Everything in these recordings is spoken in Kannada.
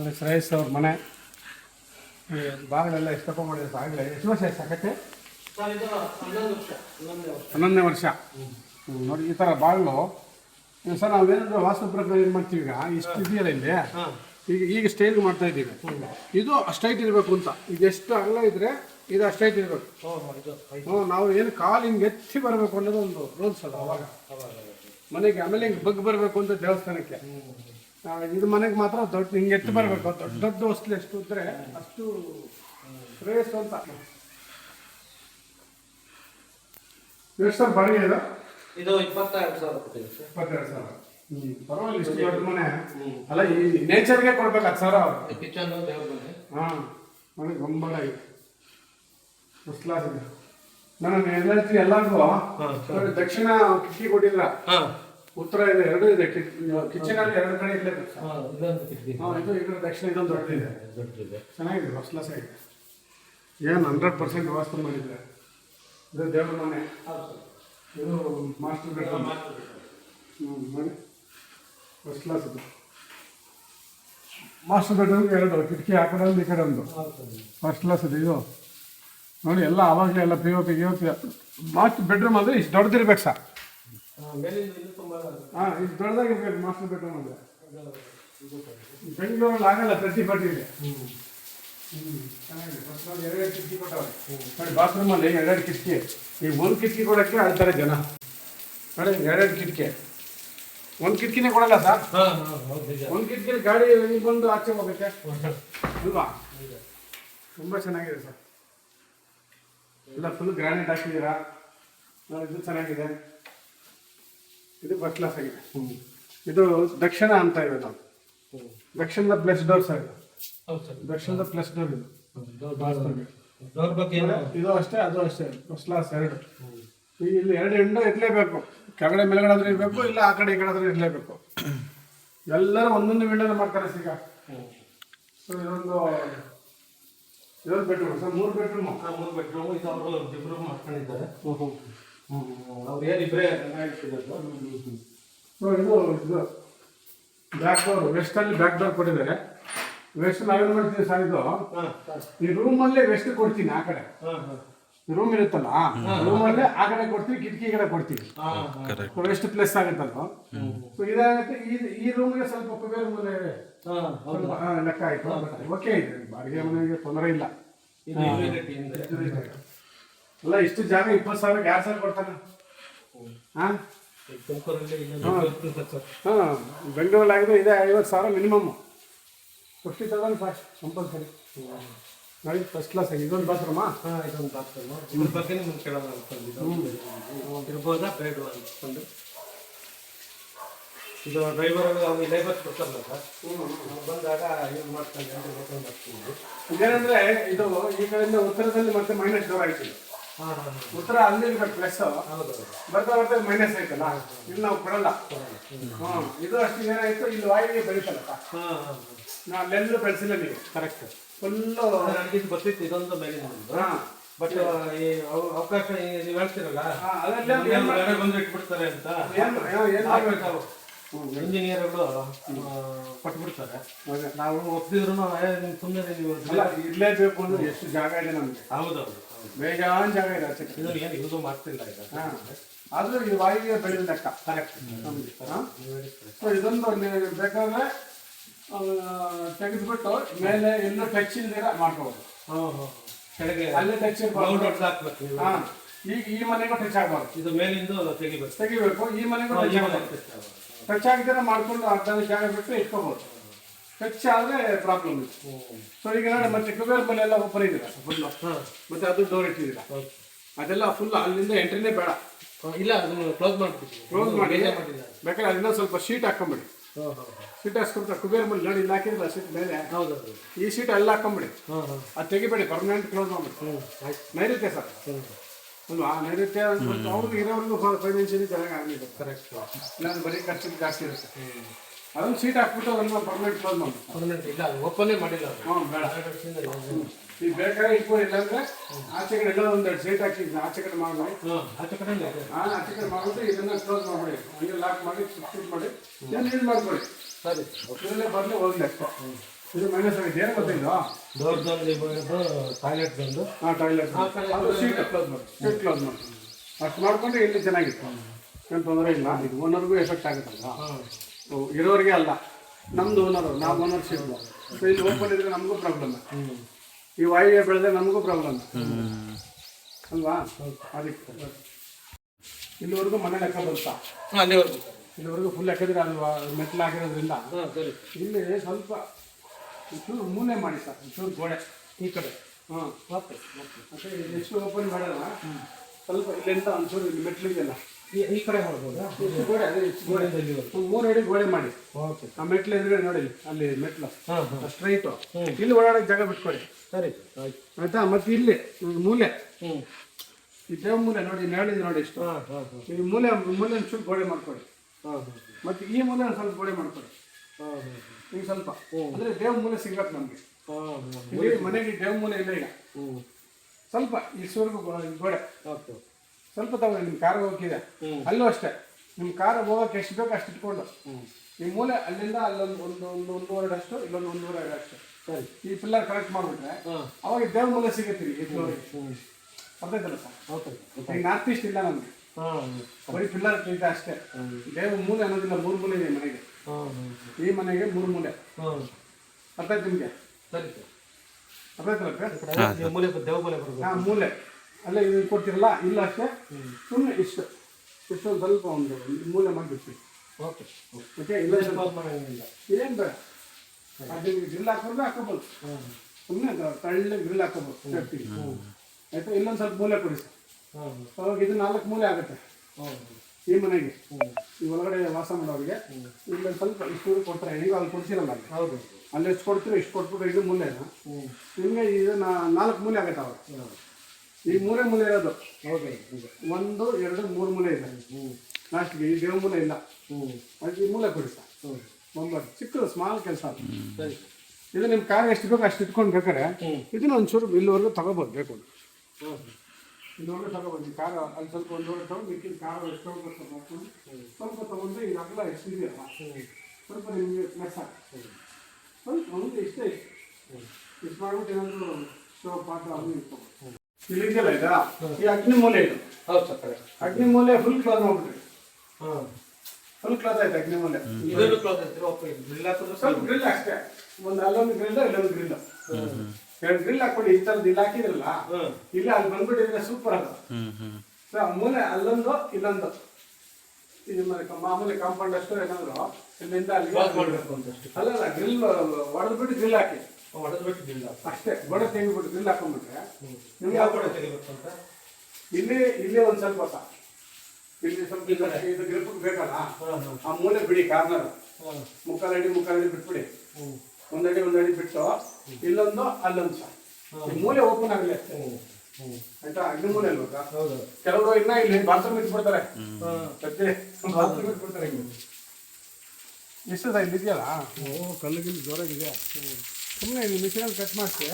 ನೋಡಿ ಶ್ರೇಯಸ್ ಅವ್ರ ಮನೆ. ಬಾಗಿಲೆಲ್ಲ ಎಷ್ಟು ಮಾಡಿದ್ರು ಆಗಲೇ ಎಷ್ಟು ವರ್ಷ ಆಯ್ತು ಸಾಕಕ್ಕೆ? ಹನ್ನೊಂದನೇ ವರ್ಷ. ನೋಡಿ ಈ ಥರ ಬಾಗಿಲು. ಈಗ ಸರ್ ನಾವೇನಾದ್ರೂ ವಾಸ್ತು ಪ್ರಕಾರ ಏನು ಮಾಡ್ತೀವಿ ಈಗ? ಇಷ್ಟು ಇದೆಯಲ್ಲ ಇಲ್ಲಿ? ಈಗ ಈಗ ಸ್ಟೈಲ್ ಮಾಡ್ತಾ ಇದ್ದೀವಿ. ಇದು ಅಷ್ಟೈಟ್ ಇರಬೇಕು ಅಂತ. ಇದು ಎಷ್ಟು ಅಲ್ಲ ಇದ್ರೆ ಇದು ಅಷ್ಟೈಟ್ ಇರಬೇಕು. ನಾವು ಏನು ಕಾಲು ಹಿಂಗೆ ಎತ್ತಿ ಬರಬೇಕು ಅನ್ನೋದು ಒಂದು ರೂಲ್ಸ್ ಅದ ಅವಾಗ. ಮನೆಗೆ ಆಮೇಲೆ ಹಿಂಗೆ ಬಗ್ ಬರಬೇಕು ಅಂತ ದೇವಸ್ಥಾನಕ್ಕೆ. ಆ, ಇದು ಮನೆಗೆ ಮಾತ್ರ ದೊಡ್ಡ ಹಿಂಗೆ ಎತ್ತು ಬರಬೇಕು. ದೊಡ್ಡ ದೊಡ್ಡ ವಸ್ತು ಎಷ್ಟು ಇದ್ರೆ ಅಷ್ಟು ಶ್ರೇಯಸ್ಸು ಅಂತ. ಎಷ್ಟು ಸರ್ ಬಾಡಿಗೆ ಇದೆ? ಇದು ಇಪ್ಪತ್ತೆರಡು ಸಾವಿರ ಕೊಟ್ಟಿದೆ. ಸರ್ ಇಪ್ಪತ್ತೆರಡು ಸಾವಿರ. ಪರವಾಗಿಲ್ಲ ಇಷ್ಟು ದೊಡ್ಡ ಮನೆ. ಅಲ್ಲ ಈ ನೇಚರ್ಗೆ ಕೊಡ್ಬೇಕು ಹತ್ತು ಸಾವಿರ. ಅವ್ರು ಕಿಚನ್ ದೇವ್ರ ಮನೆ. ಹಾಂ ಮನೆ ಗೊಂಬಳಾಗಿದೆ ಫಸ್ಟ್ ಕ್ಲಾಸ್ ಇದೆ. ನಾನು ಎಲ್ಲ ಹೇಳ್ತೀನಿ ಎಲ್ಲರಿಗೂ. ನೋಡಿ ದಕ್ಷಿಣ ಕಿಟಕಿ ಕೊಟ್ಟಿಲ್ಲ. ಹಾಂ. ಉತ್ತರ ಇದೆ ಎರಡು ಇದೆ ಕಿಚನ್ ಅಲ್ಲಿ ಎರಡು ಕಡೆ ಇಲ್ಲೇ ಇದು ದಕ್ಷಿಣ ಇದೊಂದು ದೊಡ್ಡದಿದೆ. ದೊಡ್ಡದಿದೆ. ಚೆನ್ನಾಗಿದೆ ಫಸ್ಟ್ ಕ್ಲಾಸ್ ಆಗಿದೆ ಏನು ಹಂಡ್ರೆಡ್ ಪರ್ಸೆಂಟ್ ವ್ಯವಸ್ಥೆ ಮಾಡಿದ್ದಾರೆ ಇದು ದೇವ್ರ ಮನೆ. ಇದು ಮಾಸ್ಟರ್ ಬೆಡ್ರೂಮ್ ಹ್ಞೂ ಮನೆ. ಫಸ್ಟ್ ಕ್ಲಾಸ್ ಇದು ಮಾಸ್ಟರ್ ಬೆಡ್ರೂಮ್ ಎರಡು ಕಿಟಕಿ ಆ ಕಡೆ ಒಂದು ಈ ಕಡೆ ಒಂದು. ಫಸ್ಟ್ ಕ್ಲಾಸ್ ಇದೆ ಇದು. ನೋಡಿ ಎಲ್ಲ ಆವಾಗಲೇ ಎಲ್ಲ P O P P master bedroom ಅಂದರೆ ಇಷ್ಟು ದೊಡ್ಡದಿರ್ಬೇಕು ಸರ್. ಹಾಂ ಇದು ದೊಡ್ಡದಾಗಿರ್ಬೇಕು ಮಾಸ್ಟರ್ ಬೆಡ್ರೂಮ್ ಅಂದರೆ ಬೆಂಗಳೂರಲ್ಲಿ ಆಗಲ್ಲ ತರ್ಟಿ ಫಾರ್ಟಿ ಇದೆ. ಚೆನ್ನಾಗಿದೆ. ಫಸ್ಟ್ ನೋಡಿ ಎರಡೆರಡು ಕಿಟಕಿ ಕೊಟ್ಟವ್ರೆ. ನೋಡಿ ಬಾತ್ರೂಮಲ್ಲಿ ಎರಡೆರಡು ಕಿಟಕಿ. ಈಗ ಒಂದು ಕಿಟಕಿ ಕೊಡೋಕ್ಕೆ ಅಳ್ತಾರೆ ಜನ. ನೋಡಿ ಎರಡೆರಡು ಕಿಟಕಿ. ಒಂದು ಕಿಟಕಿನೇ ಕೊಡಲ್ಲ ಸರ್? ಹಾಂ ಹಾಂ ಒಂದು ಕಿಟಕಿ ಗಾಡಿ ಹಿಂಗ್ ಬಂದು ಆಚೆ ಹೋಗುತ್ತೆ ಅಲ್ವಾ ತುಂಬ ಚೆನ್ನಾಗಿದೆ ಸರ್. ಎಲ್ಲ ಫುಲ್ ಗ್ರಾನೈಟ್ ಹಾಕಿದ್ದೀರಾ? ನೋಡಿ ಇದು ಚೆನ್ನಾಗಿದೆ. ಇದು ಫಸ್ಟ್ ಕ್ಲಾಸ್ ಆಗಿದೆ. ಇದು ದಕ್ಷಿಣ ಅಂತ ಇವೆ ನಾವು. ದಕ್ಷಿಣದ ಪ್ಲಸ್ ಡೋರ್ ಸರ್ ಹೌದು ಸರ್ ದಕ್ಷಿಣದ ಪ್ಲಸ್ ಡೋರ್ ಇದು. ಡೋರ್ ಬಗ್ಗೆ. ಇದು ಅಷ್ಟೇ ಅದು ಅಷ್ಟೇ. ಫಸ್ಟ್ ಕ್ಲಾಸ್ ಎರಡು. ಇಲ್ಲಿ ಎರಡು ಎಂಡು ಇರಲೇಬೇಕು. ಕೆಳಗಡೆ ಮೇಲ್ಗಡೆ ಆದ್ರೂ ಇರಬೇಕು ಇಲ್ಲ ಆ ಕಡೆ ಈ ಕಡೆ ಆದ್ರೂ ಇರಲೇಬೇಕು. ಎಲ್ಲರೂ ಒಂದೊಂದು ವಿಂಡೋನ ಮಾಡ್ತಾರೆ ಸಿಗ. ಸೊ ಇದೊಂದು ಬೆಡ್ರೂಮ್ ಸರ್ ಮೂರು ಬೆಡ್ರೂಮ್ ಮೂರು ಬೆಡ್ರೂಮ್ ಇದು ಅವರು ಇಬ್ಬರು ಮಾಡ್ಕೊಂಡಿದ್ದಾರೆ. ಅವ್ರು ಏನು ಇಬ್ಬರೇ ಇಟ್ಟಿರೋದು ಸೊ ಇದು ಇದು ಬ್ಯಾಕ್ ಡೋರ್ ವೆಸ್ಟಲ್ಲಿ ಬ್ಯಾಕ್ ಡೋರ್ ಕೊಟ್ಟಿದ್ದಾರೆ ವೆಸ್ಟ್ ನಾವೇನು ಮಾಡ್ತೀವಿ ಸರ್ ಇದು ಈ ರೂಮಲ್ಲೇ ವೆಸ್ಟ್ ಕೊಡ್ತೀನಿ ಆ ಕಡೆ ರೂಮ್ ಇರುತ್ತಲ್ಲ ರೂಮಲ್ಲೇ ಆ ಕಡೆ ಕೊಡ್ತೀವಿ ಕಿಟಕಿ ಕಡೆ ಕೊಡ್ತೀವಿ ವೆಸ್ಟ್ ಪ್ಲೇಸ್ ಆಗುತ್ತಲ್ಲ ಸೊ ಇದಾಗುತ್ತೆ ಈ ರೂಮ್ಗೆ ಸ್ವಲ್ಪ ಕುಬೇರ ಮನೆ ಲೆಕ್ಕ ಆಯ್ತು ಓಕೆ ಇದೆ ಬಾಡಿಗೆ ಮನೆಗೆ ತೊಂದರೆ ಇಲ್ಲ. ಅಲ್ಲ ಇಷ್ಟು ಜಾಗ ಇಪ್ಪತ್ತು ಸಾವಿರ ಯಾರು ಸಾವಿರ ಕೊಡ್ತಾನೆ. ಹಾಂ? ಹಾಂ. ಬೆಂಗಳೂರಲ್ಲಿ ಆಗಿದೆ ಇದೆ ಐವತ್ತು ಸಾವಿರ minimum. Fifty thousand first compulsory. ನಾಳೆ ಫಸ್ಟ್ ಕ್ಲಾಸ್ ಆಗಿ. ಇದೊಂದು ಬಾತ್ರೂಮಾ ಹಾಂ ಇದೊಂದು ಬಾತ್ರೂಮ್ ಇದ್ರ ಬಗ್ಗೆ ನಿಮ್ಗೆ ಕೇಳೋಣ ಅನ್ಕೊಂಡಿದ್ದು ಇರ್ಬೋದಾ ಬೇಡವಾ ಅನ್ಕೊಂಡು. ಇದು ಡ್ರೈವರ್ ಅವ್ನು ಲೇಬರ್ ಕೊಡ್ತಾರಲ್ಲ ಸರ್ ಅವ್ನು ಬಂದಾಗ ಯೂಸ್ ಮಾಡ್ಕೊಂಡು ಇದೇನಂದ್ರೆ ಇದು ಈ ಕಡೆಯಿಂದ ಉತ್ತರದಲ್ಲಿ ಮತ್ತೆ ಮೈನಸ್ ಡೋರ್ ಆಯ್ತು. ಉತ್ತರ ಅಲ್ಲಿ ಪ್ಲಸ್ ಬರ್ತಾ ಬರ್ತಾ ಮೈನಸ್ ಆಯ್ತಲ್ಲ? ಇಲ್ಲಿ ನಾವು ಕೊಡಲ್ಲ. ಹ್ಮ್. ಇದು ಅಷ್ಟು ಏನಾಯ್ತು ಇಲ್ಲಿ ವಾಯುವಿಗೆ ಬೆಳೀತಲ್ಲ ಹಾಂ ಹಾಂ ನಾವು ಅಲ್ಲೆಲ್ಲೂ ಬೆಳೆಸಿಲ್ಲ ನೀವು. ಕರೆಕ್ಟ್ ಫುಲ್ಲು ನನಗೆ ಗೊತ್ತಿತ್ತು ಇದೊಂದು ಹಾಂ. ಬಟ್ ಈ ಅವ- ಅವಕಾಶ ನೀವು ಹೇಳ್ತೀರಲ್ಲ? ಮನೆಯಲ್ಲಿ ಬಂದು ಇಟ್ಬಿಡ್ತಾರೆ ಅಂತ. ಇಂಜಿನಿಯರ್ಗಳು ಕೊಟ್ಬಿಡ್ತಾರೆ. ನಾವು ಒಪ್ಪಿದ್ರು ಸುಮ್ಮನೆ ನೀವು ಇರ್ಲೇಬೇಕು ಅಂದ್ರೆ ಎಷ್ಟು ಜಾಗ ಇದೆ ನಮಗೆ. ಹೌದೌದು. ಬೇಜಾನ್ ಜಾಗ ಇದೆ ಆಚೆ ಇದನ್ನ ಏನು ಯೂಸ್ ಮಾಡ್ತಿಲ್ಲ ಈಗ. ಹಾ. ಆದ್ರೂ ಈ ವಾಯುವಿಗೆ ಬೆಳೆದ ಲೆಕ್ಕ ಕರೆಕ್ಟ್? ಸೊ ಇದೊಂದು ನೀವು ಬೇಕಾದ್ರೆ ಆ, ತೆಗೆದ್ಬಿಟ್ಟು ಮೇಲೆ ಎಲ್ಲೂ ಟಚ್ ಇಲ್ದಿರ ಹ್ಞೂ ಕೆಳಗೆ ಅಲ್ಲೇ ಟಚ್ ಇರ್ಬಾರ್ದು ಹೊಡ್ದು ಹಾಕ್ಬೇಕು ನೀವು. ಹಾ. ಈಗ ಈ ಮನೆಗೂ ಟಚ್ ಆಗ್ಬಾರ್ದು. ಇದು ಮೇಲಿಂದ ತೆಗಿಬೇಕು. ತೆಗಿಬೇಕು. ಈ ಮನೆಗೂ ಟಚ್ ಆಗಬಾರ್ದು. ಆಗ್ಬಾರ್ದು. ಟಚ್ ಆಗಿದ್ರೆ ಮಾಡ್ಕೊಂಡು ಅರ್ಧ ಜಾಗ ಬಿಟ್ಟು ಇಟ್ಕೋಬೋದು. ಟಚ್ ಆದರೆ ಪ್ರಾಬ್ಲಮ್ ಇತ್ತು ಸೊ ಈಗ ನೋಡಿ ಮತ್ತೆ ಕುಬೇರ್ ಮನೆ ಎಲ್ಲ ಓಪನ್ ಇದ್ದೀರಾ? ಫುಲ್ ಮತ್ತೆ ಅದು ಡೋರ್ ಇಟ್ಟಿದ್ದೀರಾ? ಅದೆಲ್ಲ ಫುಲ್ ಅಲ್ಲಿಂದ ಎಂಟ್ರಿನೇ ಬೇಡ. ಇಲ್ಲ ಅದನ್ನು ಕ್ಲೋಸ್ ಮಾಡ್ಬಿಟ್ಟು ಕ್ಲೋಸ್ ಮಾಡಿ. ಬೇಕಾದ್ರೆ ಅದನ್ನ ಸ್ವಲ್ಪ ಶೀಟ್ ಹಾಕೊಂಬಿಡಿ. ಶೀಟ್ ಹಾಕ್ಸ್ಕೊಂಡ್ರೆ ಕುಬೇರ್ ಮನೆ ನೋಡಿ ಇಲ್ಲಿ ಹಾಕಿದ್ರಲ್ಲ ಶೀಟ್ ಮೇಲೆ? ಹೌದು ಈ ಶೀಟ್ ಎಲ್ಲ ಹಾಕೊಂಬಿಡಿ. ಅದು ತೆಗಿಬೇಡಿ ಪರ್ಮನೆಂಟ್ ಕ್ಲೋಸ್ ಮಾಡ್ಬಿಡಿ. ನೈರುತ್ತೆ ನೈಋತ್ಯ ಸರ್. ಅಲ್ವಾ? ನೈಋತ್ಯ ಸ್ವಲ್ಪ ಅವ್ರಿಗೆ ಇರೋವರೆಗೂ ಫೈನಾನ್ಷಿಯಲಿ ಚೆನ್ನಾಗಿ ಆಗಲಿದೆ ಕರೆಕ್ಟ್ ಇಲ್ಲಾಂದ್ರೆ ಬರೀ ಖರ್ಚು ಜಾಸ್ತಿ ಇರುತ್ತೆ. ಹ್ಞೂ ಸೀಟ್ ಹಾಕ್ಬಿಟ್ಟು ಅದನ್ನ ಪರ್ಮನೆಂಟ್ ಕ್ಲೋಸ್ ಮಾಡಿ. ಪರ್ಮನೆಂಟ್ ಇಲ್ಲ ಅದು ಓಪನ್ನೇ ಮಾಡಿಲ್ಲ ಹ್ಞೂ ಬೇಡ. ಈಗ ಬೇಕಾದ್ರೆ ಇಟ್ಕೊಂಡು ಇಲ್ಲಾಂದ್ರೆ ಆಚೆ ಕಡೆ ಎಲ್ಲ ಒಂದೆರಡು ಸೀಟ್ ಹಾಕಿ ಆಚೆ ಕಡೆ ಮಾಡಿ. ಆಚೆ ಕಡೆ ಹಾಂ ಆಚೆ ಕಡೆ ಮಾಡ್ಬಿಟ್ಟು ಇದನ್ನ ಕ್ಲೋಸ್ ಮಾಡ್ಬಿಡಿ. ಹಂಗೆ ಲಾಕ್ ಮಾಡಿ ಫಿಟ್ ಮಾಡಿ ಏನು ಯೂಸ್ ಮಾಡ್ಕೊಳ್ಳಿ. ಸರಿ. ಒಟ್ಟಿನಲ್ಲೇ ಬರಲಿ ಹೋಗ್ಲಿ ಅಷ್ಟೇ. ಇದು ಮೈನಸ್ ಆಗಿದೆ. ಏನು ಗೊತ್ತಿಲ್ಲ ಡೋರ್ದೊಂದು ಟಾಯ್ಲೆಟ್ ಬಂದು ಹಾಂ ಟಾಯ್ಲೆಟ್ ಅದು ಸೀಟ್ ಕ್ಲೋಸ್ ಮಾಡಿ. ಸೀಟ್ ಕ್ಲೋಸ್ ಮಾಡಿ. ಅಷ್ಟು ಮಾಡಿಕೊಂಡ್ರೆ ಇಲ್ಲಿ ಚೆನ್ನಾಗಿತ್ತು. ಏನು ತೊಂದರೆ ಇಲ್ಲ. ಇದು ಓನರ್ಗೂ ಎಫೆಕ್ಟ್ ಆಗುತ್ತಲ್ಲ ಇರೋರಿಗೆ ಅಲ್ಲ. ನಮ್ದು ಓನರು ನಾವು ಓನರ್ಶಿಪ್ ಸೊ ಇಲ್ಲಿ ಓಪನ್ ಇದ್ರೆ ನಮಗೂ ಪ್ರಾಬ್ಲಮ್ ಈ ವಾಯುವ್ಯ ಬೆಳೆದ್ರೆ ನಮಗೂ ಪ್ರಾಬ್ಲಮ್ ಅಲ್ವಾ? ಅದಕ್ಕೆ. ಇಲ್ಲಿವರೆಗೂ ಮನೆ ಲೆಕ್ಕ ಬರುತ್ತಾ? ಇಲ್ಲಿವರೆಗೂ ಫುಲ್ ಹಾಕಿದ್ರೆ ಅಲ್ವಾ? ಮೆಟ್ಲು ಹಾಕಿರೋದ್ರಿಂದ ಇಲ್ಲಿ ಸ್ವಲ್ಪ ಚೂರು ಮೂಲೆ ಮಾಡಿ ಸರ್ ಚೂರು ಗೋಡೆ ಈ ಕಡೆ. ಹಾಂ. ಓಕೆ ಮತ್ತೆ. ಎಷ್ಟು ಓಪನ್ ಮಾಡಲ್ಲ ಸ್ವಲ್ಪ ಇಲ್ಲಿಂದ ಒಂಚೂರು ಇಲ್ಲಿ ಮೆಟ್ಲಿಗೆಲ್ಲ ಈ ಈ ಕಡೆ ಎಷ್ಟು ಗೋಡೆ ಅದೇ ಇಷ್ಟು ಗೋಡೆ ಗೋಡೆಯಿಂದ ಇಲ್ಲಿವರೆಗೂ ಮೂರು ಅಡಿ ಗೋಡೆ ಮಾಡಿ. ಓಕೆ. ಆ ಮೆಟ್ಲು ಎದುರುಗಡೆ ನೋಡಿ ಅಲ್ಲಿ ಮೆಟ್ಲು. ಸ್ಟ್ರೈಟು. ಇಲ್ಲಿ ಓಡಾಡೋಕೆ ಜಾಗ ಬಿಟ್ಕೊಳ್ಳಿ ಸರಿ ಆಯ್ತು. ಮತ್ತೆ ಇಲ್ಲಿ ಈ ಮೂಲೆ. ಈ ದೇವ ಮೂಲೆ ನೋಡಿ ಹೇಳಿದ್ ನೋಡಿ ಇಷ್ಟು. ಈ ಮೂಲೆ ಮೂಲೆ ಸ್ವಲ್ಪ ಗೋಡೆ ಹಾಂ ಮತ್ತೆ ಈ ಮೂಲೆ ಒಂದು ಸ್ವಲ್ಪ ಗೋಡೆ ಹಾಂ ಈಗ ಸ್ವಲ್ಪ. ಅಂದ್ರೆ ದೇವ ಮೂಲೆ ಸಿಗತ್ತೆ ನಮಗೆ. ಮನೆಗೆ ದೇವ ಮೂಲೆ ಇಲ್ಲ ಈಗ. ಸ್ವಲ್ಪ ಇಷ್ಟವರೆಗೂ ಗೋಡೆ. ಓಕೆ. ಸ್ವಲ್ಪ ತಗೊಳ್ಳಿ ನಿಮ್ಮ ಕಾರ್ ಹೋಗಿದೆ. ಅಲ್ಲೂ ಅಷ್ಟೇ. ನಿಮ್ಮ ಕಾರ್ ಹೋಗಕ್ಕೆ ಎಷ್ಟು ಬೇಕು ಅಷ್ಟು ಇಟ್ಕೊಂಡು. ನಿಮ್ಮ ಈ ಮೂಲೆ ಅಲ್ಲಿಂದ ಅಲ್ಲೊಂದು ಒಂದು ಒಂದು ಒಂದೂವರೆ ಅಷ್ಟು ಇಲ್ಲೊಂದು ಒಂದೂವರೆ ಅಷ್ಟು ಸರಿ. ಈ ಪಿಲ್ಲರ್ ಕರೆಕ್ಟ್ ಮಾಡಿಬಿಟ್ರೆ ಅವಾಗ ದೇವ ಮೂಲೆ ಸಿಗುತ್ತೆ ರೀ ಬರ್ತೈತಲ್ಲ ಸರ್? ಓಕೆ ಈಗ ನಾರ್ತ್ ಈಸ್ಟ್ ಇಲ್ಲ ನಮಗೆ. ಬರೀ ಪಿಲ್ಲರ್ ಇದೆ ಅಷ್ಟೇ. ದೇವ ಮೂಲೆ ಅನ್ನೋದಿಲ್ಲ ಮೂರು ಮೂಲೆ ಇದೆ ಮನೆಗೆ. ಈ ಮನೆಗೆ ಮೂರು ಮೂಲೆ. ಬರ್ತೈತೆ ನಿಮಗೆ? ಸರಿ ಸರ್. ಅರ್ಥಾಯ್ತಲ್ಲ ಮೂಲೆ ದೇವ ಮೂಲೆ ಬರ್ಬೇಕು. ಹಾಂ ಮೂಲೆ. ಅಲ್ಲೇ ಇದು ಕೊಡ್ತಿರಲ್ಲ? ಇಲ್ಲ ಅಷ್ಟೇ? ಸುಮ್ಮನೆ ಇಷ್ಟು. ಇಷ್ಟೊಂದು ಸ್ವಲ್ಪ ಒಂದು ಮೂಲೆ ಮಾಡಿಬಿಡ್ತೀವಿ ಓಕೆ. ಓಕೆ ಇಲ್ಲ ಏನು ಬೇಡ. ಅದು ಗ್ರಿಲ್ ಹಾಕೊಂಡ್ರೆ ಹಾಕೋಬೋದು ಸುಮ್ಮನೆ ತಳ್ಳಿ ಗ್ರಿಲ್ ಹಾಕೋಬೋದು ಚಟ್ಟಿ ಆಯ್ತಾ? ಇಲ್ಲೊಂದು ಸ್ವಲ್ಪ ಮೂಲೆ ಕೊಡಿ ಅವಾಗ ಇದು ನಾಲ್ಕು ಮೂಲೆ ಆಗುತ್ತೆ. ಈ ಮನೆಗೆ. ಈ ಒಳಗಡೆ ವಾಸ ಮಾಡೋರಿಗೆ. ಇಲ್ಲೊಂದು ಸ್ವಲ್ಪ ಇಷ್ಟು ಕೊಡ್ತಾರೆ ಈಗ ಅಲ್ಲಿ ಕೊಡ್ತೀರಲ್ಲ ಹೌದು. ಅಲ್ಲಿ ಎಷ್ಟು ಕೊಡ್ತೀರೋ ಇಷ್ಟು ಕೊಟ್ಬಿಟ್ಟು ಇದು ಮೂಲೆನ? ನಿಮಗೆ ಇದು ನಾ- ನಾಲ್ಕು ಮೂಲೆ ಆಗುತ್ತೆ ಅವಾಗ. ಈ ಮೂರೇ ಮೂಲೆ ಇರೋದು. ಹೌದು ಹೌದು. ಒಂದು ಎರಡು ಮೂರು ಮೂಲೆ ಇದೆ. ಹ್ಞೂ ಲಾಸ್ಟ್ಗೆ ಈ ದೇವ ಮೂಲೆ ಇಲ್ಲ. ಹ್ಞೂ ಅದಕ್ಕೆ ಈ ಮೂಲೆ ಕೊಡಿ ಸರ್. ಹ್ಞೂ ಒಂಬತ್ತು. ಚಿಕ್ಕದು ಸ್ಮಾಲ್ ಕೆಲಸ ಅದು. ಸರಿ. ಇದು ನಿಮ್ಮ ಕಾರ್ ಎಷ್ಟು ಬೇಕು ಅಷ್ಟು ಇಟ್ಕೊಂಡು ಬೇಕಾರೆ ಹ್ಞೂ ಇದನ್ನ ಒಂಚೂರು ಇಲ್ಲಿವರೆಗೂ ತಗೋಬೋದು ಬೇಕು ಇಲ್ಲಿವರೆಗೂ ತಗೋಬೋದು. ಈ ಕಾರ್ ಅಲ್ಲಿ ಸ್ವಲ್ಪ ಒಂದೂವರೆ ತಗೊಂಡು ಮಿಕ್ಕಿದ ಕಾರ್ ಎಷ್ಟು ಹೋಗ್ಬೇಕು ಸ್ವಲ್ಪ ತಗೊಂಡು ಈಗ ಅಗಲ ಎಷ್ಟಿದೆಯಲ್ಲ ಸ್ವಲ್ಪ ನಿಮಗೆ ಆಗ್ತದೆ ಸ್ವಲ್ಪ ಒಂದು ಇಷ್ಟೇ ಇಷ್ಟು ಮಾಡ್ಬಿಟ್ಟು ಏನಾದರೂ ಶೋ ಪಾಠ ಅದು ಇಟ್ಕೊಂಡು ಇಲ್ಲಿದೆಯಲ್ಲ ಈಗ ಈ ಅಗ್ನಿ ಮೂಲೆ ಇದು. ಹೌದು ಸರ್ ಕರೆಕ್ಟ್ ಅಗ್ನಿ ಮೂಲೆ ಫುಲ್ ಕ್ಲೋಸ್ ಮಾಡ್ಬಿಟ್ರಿ. ಹಾಂ. ಫುಲ್ ಕ್ಲೋಸ್ ಆಯ್ತು ಅಗ್ನಿ ಮೂಲೆ. ಇದನ್ನು ಕ್ಲೋಸ್ ಆಯ್ತು ಓಕೆ ಗ್ರಿಲ್ ಹಾಕಿದ್ರೆ ಸ್ವಲ್ಪ ಗ್ರಿಲ್ ಅಷ್ಟೇ. ಒಂದು ಅಲ್ಲೊಂದು ಗ್ರಿಲ್ ಇಲ್ಲೊಂದು ಗ್ರಿಲ್ ಎರಡು ಗ್ರಿಲ್ ಹಾಕ್ಬಿಡಿ ಈ ಥರದ್ದು ಇಲ್ಲಿ ಹಾಕಿದ್ರಲ್ಲ ಇಲ್ಲ ಅಲ್ಲಿ ಬಂದ್ಬಿಟ್ಟಿದ್ರೆ ಸೂಪರ್ ಅದು. ಸೊ ಮೂಲೆ ಅಲ್ಲೊಂದು ಇಲ್ಲೊಂದು. ಇದು ಮಾಮೂಲಿ ಕಾಂಪೌಂಡ್ ಅಷ್ಟು ಏನಾದ್ರು ಇಲ್ಲಿಂದ ಅಲ್ಲಿ ಅಲ್ಲ ಗ್ರಿಲ್ ಹೊಡೆದ್ಬಿಟ್ಟು ಗ್ರಿಲ್ ಹಾಕಿ. ಹೊಡೆದು ಬಿಟ್ಟು ಬಿಲ್ ಅಷ್ಟೇ ಬಡ ತೆಗಿಬಿಟ್ಟು ಬಿಲ್ ಹಾಕೊಂಡ್ಬಿಟ್ರೆ ನಿಮ್ಗೆ ಯಾವ ಬಡ ಕಡೆ ತೆಗಿಬೇಕು ಅಂತ ಇಲ್ಲಿ ಇಲ್ಲಿ ಒಂದು ಸ್ವಲ್ಪ ಸಹ ಇಲ್ಲಿ ಸ್ವಲ್ಪ ಇದು ಗ್ರಿಪ್ಗೆ ಗ್ರಿಪ್ ಬೇಕಲ್ಲ ಆ ಮೂಲೆ ಬಿಡಿ ಕಾರ್ನರ್. ಮುಕ್ಕಾಲು ಅಡಿ ಮುಕ್ಕಾಲು ಅಡಿ ಬಿಟ್ಬಿಡಿ ಒಂದಡಿ ಒಂದಡಿ ಬಿಟ್ಟು ಇಲ್ಲೊಂದು ಅಲ್ಲೊಂದು ಸಹ. ಮೂಲೆ ಓಪನ್ ಆಗಲಿ ಅಷ್ಟೇ. ಆಯ್ತಾ? ಅಗ್ನಿ ಮೂಲೆ ಅಲ್ವಾ ಹೌದು. ಕೆಲವರು ಇನ್ನ ಇಲ್ಲಿ ಬಾತ್ರೂಮ್ ಇಟ್ಬಿಡ್ತಾರೆ. ಸದ್ಯ ಬಾತ್ರೂಮ್ ಇಟ್ಬಿಡ್ತಾರೆ ಹಿಂಗೆ ಎಷ್ಟು ಇಲ್ಲಿದೆಯಲ್ಲ? ಇಲ್ಲಿ ಓ ಕಲ್ಲು ಗಿಲ್ಲು ಜೋರಾಗಿದೆ ಸುಮ್ಮನೆ ನೀವು ಮಿಷಿನಲ್ಲಿ ಕಟ್ ಮಾಡಿಸಿ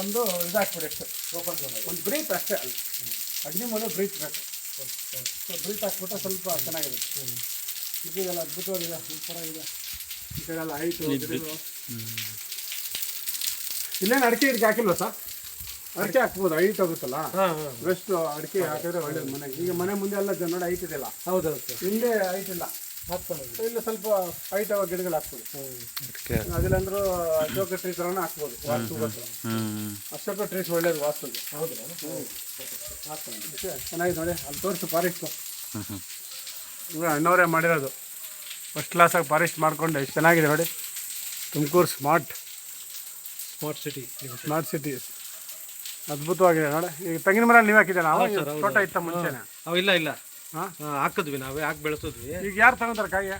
ಒಂದು ಇದಾಕ್ಬಿಡಿ ಅಷ್ಟೇ. ಓಪನ್ ಒಂದು ಬ್ರೀತ್ ಅಷ್ಟೇ ಅಲ್ಲಿ ಅಗ್ನಿ ಮೂಲ ಬ್ರೀತ್ ಬೇಕು. ಸೊ ಬ್ರೀತ್ ಹಾಕ್ಬಿಟ್ರೆ ಸ್ವಲ್ಪ ಚೆನ್ನಾಗಿರುತ್ತೆ. ಇದೆಲ್ಲ ಅದ್ಭುತವಾಗಿದೆ. ಸೂಪರಾಗಿದೆ ಈ ಕಡೆ ಎಲ್ಲ ಹೈಟು ಇಲ್ಲೇನು ಅಡಿಕೆ ಇಡಿಕೆ ಹಾಕಿಲ್ವಾ ಸರ್? ಅಡಿಕೆ ಹಾಕ್ಬೋದು ಹೈಟ್ ಆಗುತ್ತಲ್ಲ ಹಾಂ ಹಾಂ ಬೆಸ್ಟ್ ಅಡಿಕೆ ಹಾಕಿದ್ರೆ ಒಳ್ಳೇದು ಮನೆಗೆ. ಈಗ ಮನೆ ಮುಂದೆ ಎಲ್ಲ ಜನ ನೋಡಿ ಹೈಟ್ ಇದೆಯಲ್ಲ ಹೌದು ಹೌದು. ಸರ್ ಹಿಂದೆ ಹೈಟ್ ಇಲ್ಲ. ಸೊ ಇಲ್ಲಿ ಸ್ವಲ್ಪ ಹೈಟ್ ಆಗೋ ಗಿಡಗಳು ಹಾಕ್ಬೋದು. ಹ್ಞೂ ಅದಿಲ್ಲಂದ್ರೂ ಅಶೋಕ ಟ್ರೀ ಥರನೇ ಹಾಕ್ಬೋದು ವಾಸ್ತು ಅಶೋಕ ಟ್ರೀಸ್ ಒಳ್ಳೇದು ವಾಸ್ತುಗೆ ಹೌದಾ? ಅಷ್ಟೇ ಚೆನ್ನಾಗಿದೆ ನೋಡಿ ಅಲ್ಲಿ ತೋರಿಸು ಫಾರೆಸ್ಟು. ಇವಾಗ ಅಣ್ಣವರೇ ಮಾಡಿರೋದು. ಫಸ್ಟ್ ಕ್ಲಾಸಾಗಿ ಫಾರೆಸ್ಟ್ ಮಾಡ್ಕೊಂಡು ಎಷ್ಟು ಚೆನ್ನಾಗಿದೆ ನೋಡಿ. Tumakuru smart smart city smart city ಅದ್ಭುತವಾಗಿದೆ ನೋಡಿ. ಈಗ ತೆಂಗಿನ ಮರ ನೀವು ಹಾಕಿದ್ದೆ ನಾವು ತೋಟ ಇತ್ತ ಮುಂಚೆನೆ? ಅವು ಇಲ್ಲ ಇಲ್ಲ. ಹಾಕಿದ್ವಿ ನಾವೇ ಹಾಕಿ ಬೆಳೆಸಿದ್ವಿ. ಈಗ ಯಾರು ತಗೊಂತಾರೆ ಕಾಯಿ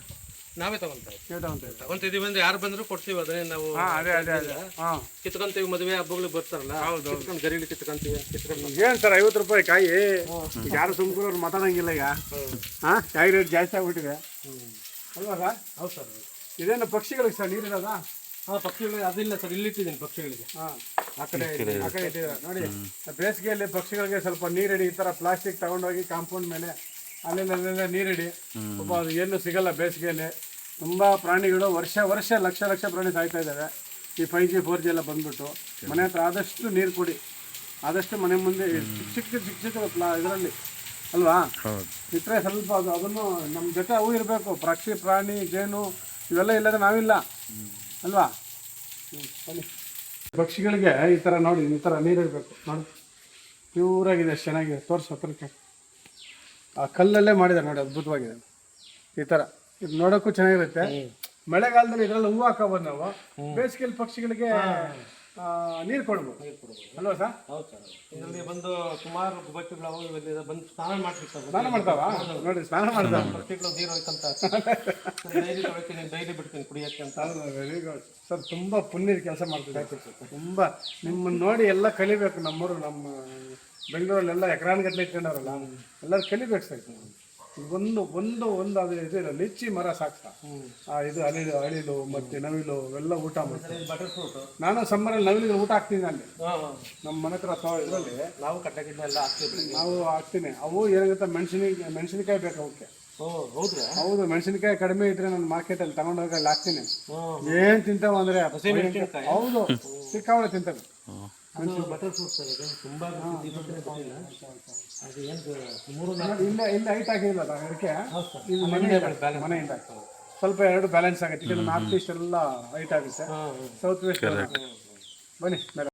ನಾವೇ ತಗೊಂತೀವಿ. ತಗೊಂತಿದೀವಿ ಅಂದ್ರೆ ಯಾರು ಬಂದ್ರು ಕೊಡ್ತೀವಿ ಅದನ್ನೇ ನಾವು ಹಾಂ ಅದೇ ಅದೇ ಅದೇ. ಹಾಂ. ಕಿತ್ಕೊಂತೀವಿ ಮದುವೆ ಹಬ್ಬಗಳು ಬರ್ತಾರಲ್ಲ ಕಿತ್ಕೊಂಡು ಗರಿಲಿ ಕಿತ್ಕೊಂತೀವಿ ಕಿತ್ಕೊಂಡು ಏನು ಸರ್ ಐವತ್ತು ರೂಪಾಯಿ ಕಾಯಿ? ಯಾರು ತುಮಕೂರವ್ರು ಮಾತಾಡಂಗಿಲ್ಲ ಈಗ. ಹಾ ಕಾಯಿ ರೇಟ್ ಜಾಸ್ತಿ ಆಗ್ಬಿಟ್ಟಿದೆ. ಅಲ್ವಾ ಸರ್? ಹೌದು ಸರ್ ಇದೇನು ಪಕ್ಷಿಗಳಿಗೆ ಸರ್ ನೀರಿರೋದ ಹಾಂ ಪಕ್ಷಿಗಳಿಗೆ ಅದಿಲ್ಲ ಸರ್ ಇಲ್ಲಿ ಇಟ್ಟಿದ್ದೀನಿ ಪಕ್ಷಿಗಳಿಗೆ. ಹಾಂ ಆ ಕಡೆ ಆ ಕಡೆ ಇಟ್ಟಿದ್ದಾರೆ ನೋಡಿ ಬೇಸಿಗೆಯಲ್ಲಿ ಪಕ್ಷಿಗಳಿಗೆ ಸ್ವಲ್ಪ ನೀರಿಡಿ ಈ ಥರ ಪ್ಲಾಸ್ಟಿಕ್ ತಗೊಂಡೋಗಿ ಕಾಂಪೌಂಡ್ ಮೇಲೆ ಅಲ್ಲೆಲ್ಲ ನೀರಿಡಿ. ಪಾಪ ಅದು ಏನು ಸಿಗಲ್ಲ ಬೇಸಿಗೆಯಲ್ಲಿ. ತುಂಬ ಪ್ರಾಣಿಗಳು ವರ್ಷ ವರ್ಷ ಲಕ್ಷ ಲಕ್ಷ ಪ್ರಾಣಿ ಸಾಯ್ತಾ ಇದ್ದಾವೆ. ಈ ಫೈವ್ ಜಿ ಫೋರ್ ಜಿ ಎಲ್ಲ ಬಂದ್ಬಿಟ್ಟು. ಮನೆ ಹತ್ರ ಆದಷ್ಟು ನೀರು ಕೊಡಿ. ಆದಷ್ಟು ಮನೆ ಮುಂದೆ ಚಿಕ್ಕ ಚಿಕ್ಕ ಚಿಕ್ಕ ಚಿಕ್ಕ ಪ್ಲಾ ಇದರಲ್ಲಿ. ಅಲ್ವಾ? ಇಟ್ಟರೆ ಸ್ವಲ್ಪ ಅದು ಅದನ್ನು ನಮ್ಮ ಜೊತೆ ಅವು ಇರಬೇಕು. ಪಕ್ಷಿ ಪ್ರಾಣಿ ಜೇನು ಇವೆಲ್ಲ ಇಲ್ಲದೆ ನಾವಿಲ್ಲ. ಅಲ್ವಾ? ಪಕ್ಷಿಗಳಿಗೆ ಈ ಥರ ನೋಡಿ ಈ ಥರ ನೀರು ಇರಬೇಕು ನೋಡಿ ಪ್ಯೂರಾಗಿದೆ ಚೆನ್ನಾಗಿದೆ. ತೋರಿಸ್ ಹತ್ರಕ್ಕೆ. ಆ ಕಲ್ಲಲ್ಲೇ ಮಾಡಿದ್ದಾರೆ ನೋಡಿ ಅದ್ಭುತವಾಗಿದೆ. ಈ ತರ. ಇದು ನೋಡೋಕ್ಕೂ ಚೆನ್ನಾಗಿರುತ್ತೆ. ಮಳೆಗಾಲದಲ್ಲಿ ಇದರಲ್ಲಿ ಹೂವು ಹಾಕೋಬೋದು ನಾವು. ಬೇಸಿಗೆಯಲ್ಲಿ ಪಕ್ಷಿಗಳಿಗೆ ನೀರು ಕೊಡ್ಬೋದು. ಅಲ್ವಾ ಸರ್? ಹೌದು ಸರ್. ಇದರಲ್ಲಿ ಬಂದು ಸುಮಾರು ಅವು ಬಂದು ಸ್ನಾನ ಮಾಡ್ತಿರ್ತಾರೆ ಸ್ನಾನ ಮಾಡ್ತಾವ? ನೋಡಿ ಸ್ನಾನ ಮಾಡ್ತಾವ? ಪಕ್ಷಿಗಳು ನೀರು ಹೋಯ್ತಂತ. ಡೈಲಿ ತೊಳಿತೀನಿ ಡೈಲಿ ಬಿಡ್ತೀನಿ ಕುಡಿಯಕ್ಕೆ ಅಂತ. ವೆರಿ ಗುಡ್ ಸರ್ ತುಂಬ ಪುಣ್ಯದ ಕೆಲಸ ಮಾಡ್ತಿದ್ದಾರೆ. ತುಂಬ. ನಿಮ್ಮನ್ನು ನೋಡಿ ಎಲ್ಲ ಕಲಿಬೇಕು ನಮ್ಮೂರು ನಮ್ಮ ಬೆಂಗಳೂರಲ್ಲೆಲ್ಲ ಎಕರಾನ್ಗಟ್ಟಲೆ ಇಟ್ಕೊಂಡವ್ರಲ್ಲ ಎಲ್ಲರೂ ಕಲಿಬೇಕು ಸರ್ ಒಂದು ಒಂದು ಒಂದು ಅದು ಇದು ಇಲ್ಲ, ಲಿಚ್ಚಿ ಮರ ಸಾಕ್ತಾ. ಇದು ಅಳಿಲು ಅಳಿಲು ಮತ್ತು ನವಿಲು ಇವೆಲ್ಲ ಊಟ ಮಾಡ್ತಾರೆ. ನಾನು ಸಮ್ಮರಲ್ಲಿ ನವಿಲಿಗೆ ಊಟ ಹಾಕ್ತೀನಿ ಅಲ್ಲಿ. ನಮ್ಮ ಮನೆ ಹತ್ರ ಇದರಲ್ಲಿ ನಾವು ಕಡ್ಡೆ ಹಾಕ್ತೀವಿ ಎಲ್ಲ ನಾವು ಹಾಕ್ತೀನಿ. ಅವು ಏನಾಗುತ್ತೆ ಮೆಣಸಿನ ಮೆಣಸಿನಕಾಯಿ ಬೇಕು ಅವಕ್ಕೆ. ಹೌದು ಮೆಣಸಿನಕಾಯಿ ಕಡಿಮೆ ಇದ್ರೆ ನಾನು ಮಾರ್ಕೆಟಲ್ಲಿ ತಗೊಂಡೋಗಿ ಅಲ್ಲಿ ಹಾಕ್ತೀನಿ. ಏನ್ ತಿಂತಾವ ಅಂದ್ರೆ? ಹೌದು ಸಿಕ್ಕಾವಳೆ ತಿಂತಾವೆ ಬಟರ್ ಫ್ರೂಟ್ ಸರ್ ಇದು ತುಂಬ ಗೊತ್ತಿಲ್ಲ. ಅದು ಏನು ಮೂರು ನೋಡಿ, ಇಲ್ಲ ಇಲ್ಲ ಹೈಟ್ ಆಗಿಲ್ಲ ಅದು ಅದಕ್ಕೆ ಇದು ಮನೆಯಿಂದ ಮನೆಯಿಂದ. ಸ್ವಲ್ಪ ಎರಡು ಬ್ಯಾಲೆನ್ಸ್ ಆಗುತ್ತೆ ನಾರ್ತ್ ಈಸ್ಟ್ ಎಲ್ಲ ಹೈಟ್ ಆಗುತ್ತೆ. ಸೌತ್ ವೆಸ್ಟ್ ಬನ್ನಿ